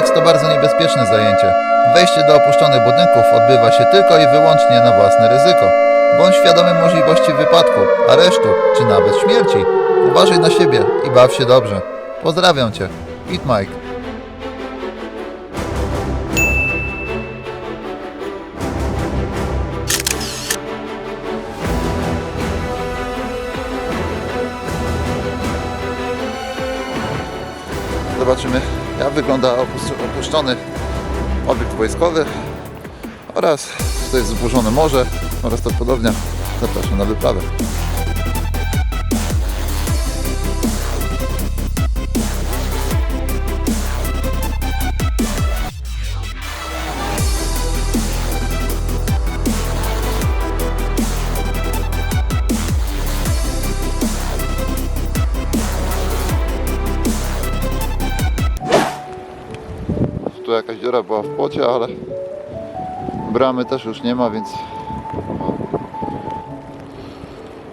Kompleks to bardzo niebezpieczne zajęcie. Wejście do opuszczonych budynków odbywa się tylko i wyłącznie na własne ryzyko. Bądź świadomy możliwości wypadku, aresztu czy nawet śmierci. Uważaj na siebie i baw się dobrze. Pozdrawiam Cię. Pit Mike. Wygląda opus- opuszczony obiekt wojskowy oraz tutaj jest zburzone morze oraz to podobnie. Zapraszam na wyprawę. Jakaś dziura była w płocie, ale bramy też już nie ma, więc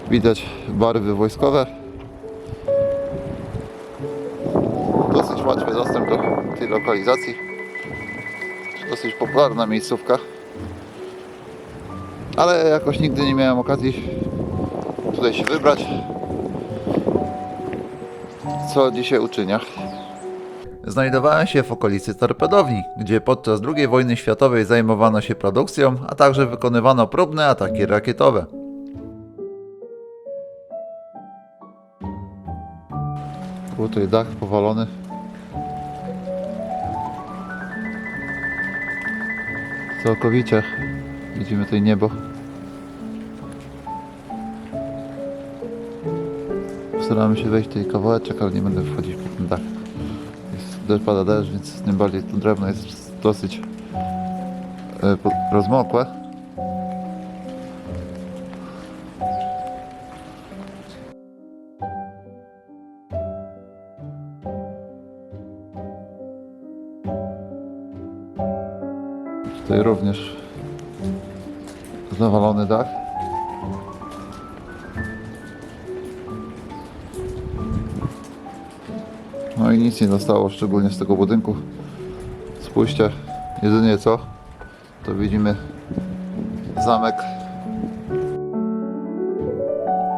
widać barwy wojskowe. Dosyć łatwy dostęp do tej lokalizacji. Dosyć popularna miejscówka. Ale jakoś nigdy nie miałem okazji tutaj się wybrać. Co dzisiaj uczynię. Znajdowałem się w okolicy torpedowni, gdzie podczas II wojny światowej zajmowano się produkcją, a także wykonywano próbne ataki rakietowe. Tutaj dach powalony. Całkowicie widzimy tutaj niebo. Staramy się wejść tutaj kawałeczek, ale nie będę wchodzić pod ten dach. Deszcz pada deszcz, więc tym bardziej to drewno jest dosyć e, rozmokłe. Tutaj również zawalony dach. No i nic nie zostało, szczególnie z tego budynku. Spójrzcie, jedynie co, to widzimy zamek.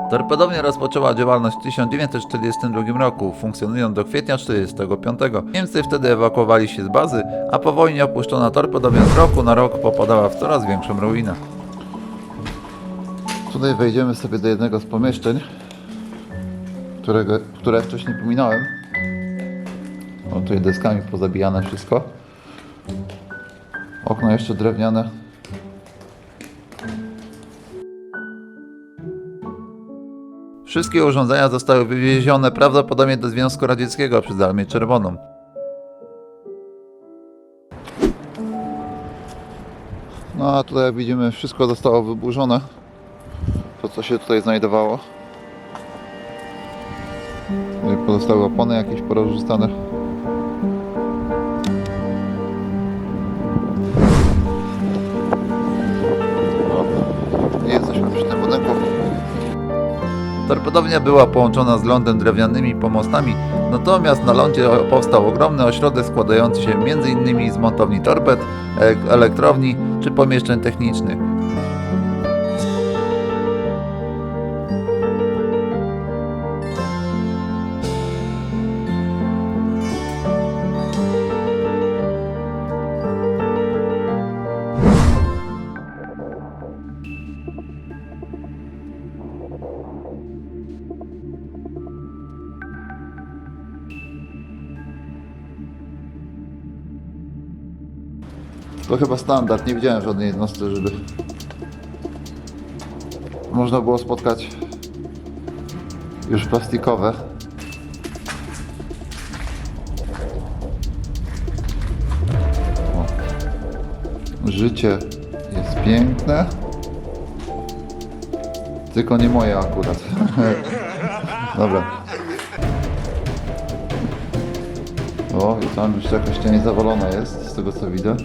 Torpedownia rozpoczęła działalność w 1942 roku, funkcjonując do kwietnia 1945. Niemcy wtedy ewakuowali się z bazy, a po wojnie opuszczona torpedownia z roku na rok popadała w coraz większą ruinę. Tutaj wejdziemy sobie do jednego z pomieszczeń, którego, które wcześniej pominąłem. Mam tutaj deskami pozabijane wszystko. Okno jeszcze drewniane. Wszystkie urządzenia zostały wywiezione prawdopodobnie do Związku Radzieckiego przez Armię Czerwoną. No a tutaj jak widzimy wszystko zostało wyburzone. To co się tutaj znajdowało. Pozostały opony jakieś porozrzucane. Torpedownia była połączona z lądem drewnianymi pomostami, natomiast na lądzie powstał ogromny ośrodek składający się m.in. z montowni torped, e- elektrowni czy pomieszczeń technicznych. To chyba standard, nie widziałem żadnej jednostki, żeby można było spotkać już plastikowe. O. Życie jest piękne, tylko nie moje akurat. Dobra. O, i tam już jakaś część zawalona jest, z tego co widzę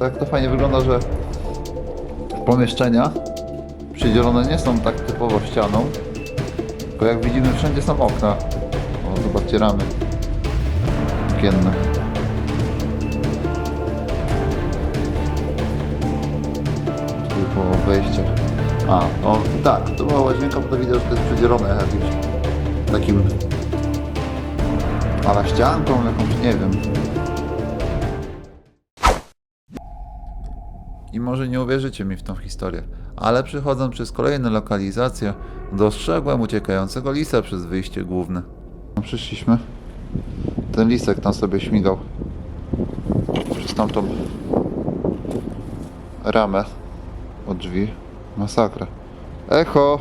tak to fajnie wygląda, że pomieszczenia przydzielone nie są tak typowo ścianą, bo jak widzimy wszędzie są okna. O, zobaczcie ramy okienne. Czyli po wejściach. A, no tak, to była łazienka, bo to widać, że to jest przydzielone jakimś takim... Ale ścianką jakąś, nie wiem. I może nie uwierzycie mi w tą historię, ale przychodząc przez kolejne lokalizacje, dostrzegłem uciekającego lisa przez wyjście główne. Przyszliśmy. Ten lisek tam sobie śmigał przez tamtą ramę od drzwi. Masakra. Echo!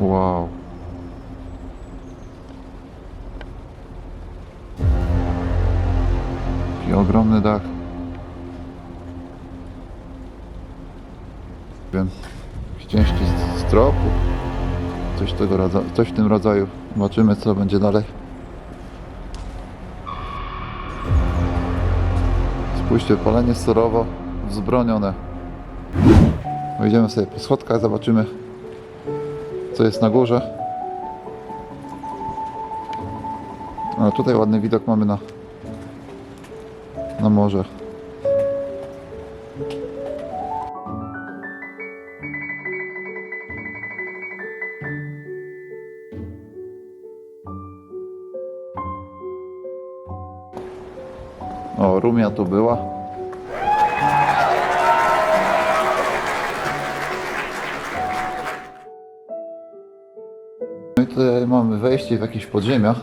Wow. Jaki ogromny dach. Jakieś Części z- stropu. Coś tego coś w tym rodzaju. Zobaczymy co będzie dalej. Spójrzcie, palenie surowo wzbronione. Wejdziemy sobie po schodkach, zobaczymy co jest na górze. A tutaj ładny widok mamy na, na. O, Rumia tu była. I tutaj mamy wejście w jakieś podziemia.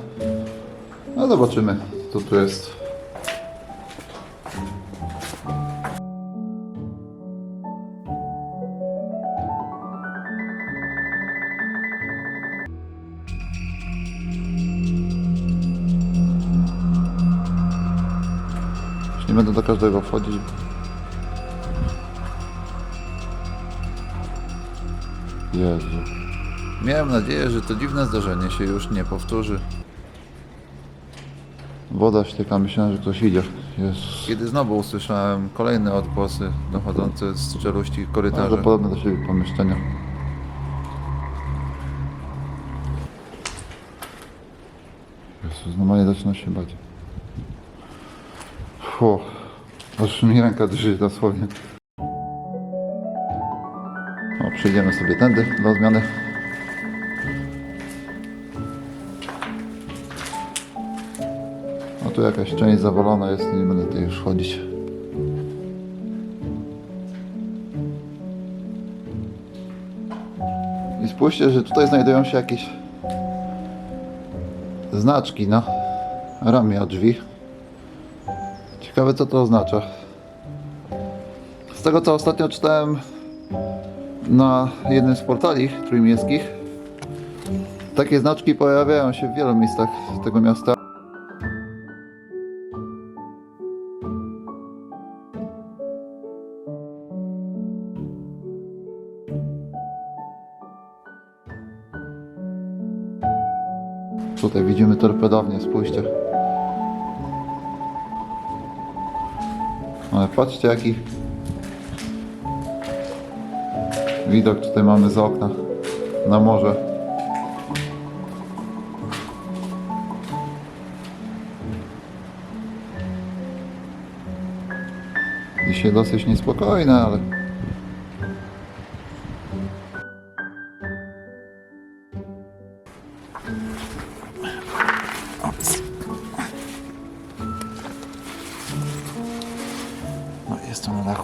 No zobaczymy, co tu jest. Będę do każdego wchodzić. Jezu. Miałem nadzieję, że to dziwne zdarzenie się już nie powtórzy. Woda ścieka, myślałem, że ktoś idzie. Kiedy znowu usłyszałem kolejne odgłosy dochodzące z czeluści korytarza. Bardzo podobne do siebie pomieszczenia. Jezus, normalnie zaczyna się bać. Fu, aż mi ręka drży dosłownie. O, przejdziemy sobie tędy do zmiany. No tu jakaś część zawalona jest, nie będę tutaj już chodzić. I spójrzcie, że tutaj znajdują się jakieś znaczki na ramie od drzwi. Ciekawe co to oznacza. Z tego co ostatnio czytałem na jednym z portali trójmiejskich, takie znaczki pojawiają się w wielu miejscach tego miasta. Tutaj widzimy torpedownię, spójrzcie. Ale patrzcie jaki widok tutaj mamy z okna na morze. Dzisiaj dosyć niespokojne, ale No, esto no la